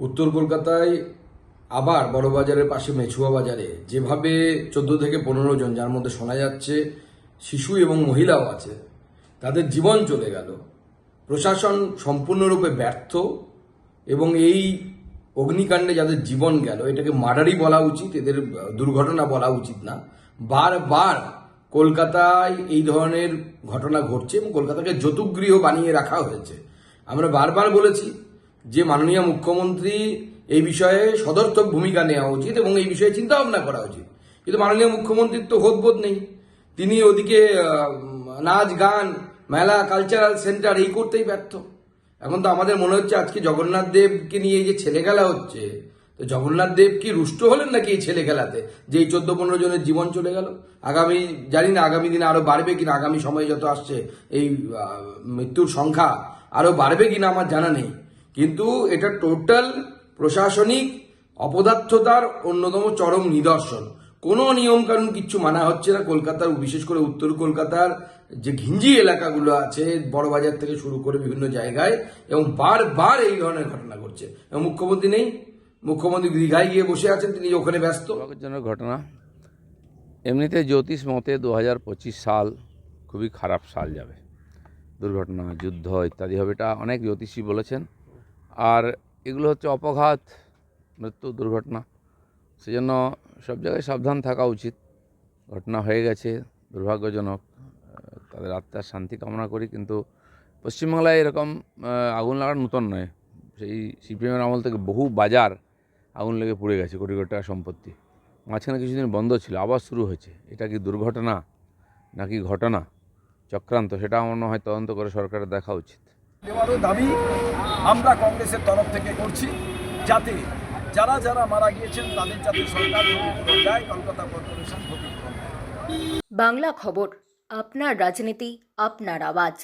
উত্তর কলকাতায় আবার বড়বাজারের পাশে মেছুয়া বাজারে। যেভাবে চোদ্দ থেকে পনেরো জন, যার মধ্যে শোনা যাচ্ছে শিশু এবং মহিলাও আছে, তাদের জীবন চলে গেল। প্রশাসন সম্পূর্ণরূপে ব্যর্থ এবং এই অগ্নিকাণ্ডে যাদের জীবন গেল, এটাকে মার্ডারই বলা উচিত, এদের দুর্ঘটনা বলা উচিত না। বারবার কলকাতায় এই ধরনের ঘটনা ঘটছে এবং কলকাতাকে যতুগৃহ বানিয়ে রাখা হয়েছে। আমরা বারবার বলেছি যে মাননীয় মুখ্যমন্ত্রী এই বিষয়ে সদর্থক ভূমিকা নেওয়া উচিত এবং এই বিষয়ে চিন্তা ভাবনা করা উচিত। কিন্তু মাননীয় মুখ্যমন্ত্রীর তো হোদবোধ নেই। তিনি ওদিকে নাচ, গান, মেলা কালচারাল সেন্টার এই করতেই ব্যর্থ। এখন তো আমাদের মনে হচ্ছে আজকে জগন্নাথ দেবকে নিয়ে যে ছেলে খেলা হচ্ছে, তো জগন্নাথ দেব কি রুষ্ট হলেন নাকি এই ছেলে খেলাতে যে এই চোদ্দ পনেরো জনের জীবন চলে গেল? আগামী, জানি না আগামী দিনে আরও বাড়বে কিনা, আগামী সময়ে যত আসছে এই মৃত্যুর সংখ্যা আরও বাড়বে কিনা আমার জানা নেই। কিন্তু এটা টোটাল প্রশাসনিক অপদার্থতার অন্যতম চরম নিদর্শন। কোনো নিয়মকানুন কিচ্ছু মানা হচ্ছে না কলকাতার, বিশেষ করে উত্তর কলকাতার যে ঘিঞ্জি এলাকাগুলো আছে, বড়বাজার থেকে শুরু করে বিভিন্ন জায়গায়, এবং বারবার এই ধরনের ঘটনা ঘটছে। এবং মুখ্যমন্ত্রী নেই। মুখ্যমন্ত্রী দীঘায় গিয়ে বসে আছেন, তিনি ওখানে ব্যস্ত। ঘটনা। এমনিতে জ্যোতিষ মতে দু হাজার পঁচিশ সাল খুবই খারাপ সাল যাবে। দুর্ঘটনা, যুদ্ধ ইত্যাদি হবে। এটা অনেক জ্যোতিষী বলেছেন। আর এগুলো হচ্ছে অপঘাত, মৃত্যু, দুর্ঘটনা। সেজন্য সব জায়গায় সাবধান থাকা উচিত। ঘটনা হয়ে গেছে, দুর্ভাগ্যজনক। তাদের আত্মার শান্তি কামনা করি, কিন্তু পশ্চিমবাংলায় এরকম আগুন লাগার নূতন নয়। সেই সিপিএমের আমল থেকে বহু বাজার আগুন লেগে পুড়ে গেছে, কোটি কোটি টাকা সম্পত্তি। মাঝখানে কিছুদিন বন্ধ ছিল, আবার শুরু হয়েছে। এটা কি দুর্ঘটনা নাকি ঘটনা? চক্রান্ত, সেটা আমার হয় তদন্ত করে সরকারের দেখা উচিত। দেওয়ারও দাবি আমরা কংগ্রেসের তরফ থেকে করছি, যাতে যারা যারা মারা গিয়েছেন, তাদের যাতে সরকার দেয় কলকাতা কর্পোরেশন বাংলা খবর, আপনার রাজনীতি, আপনার আওয়াজ।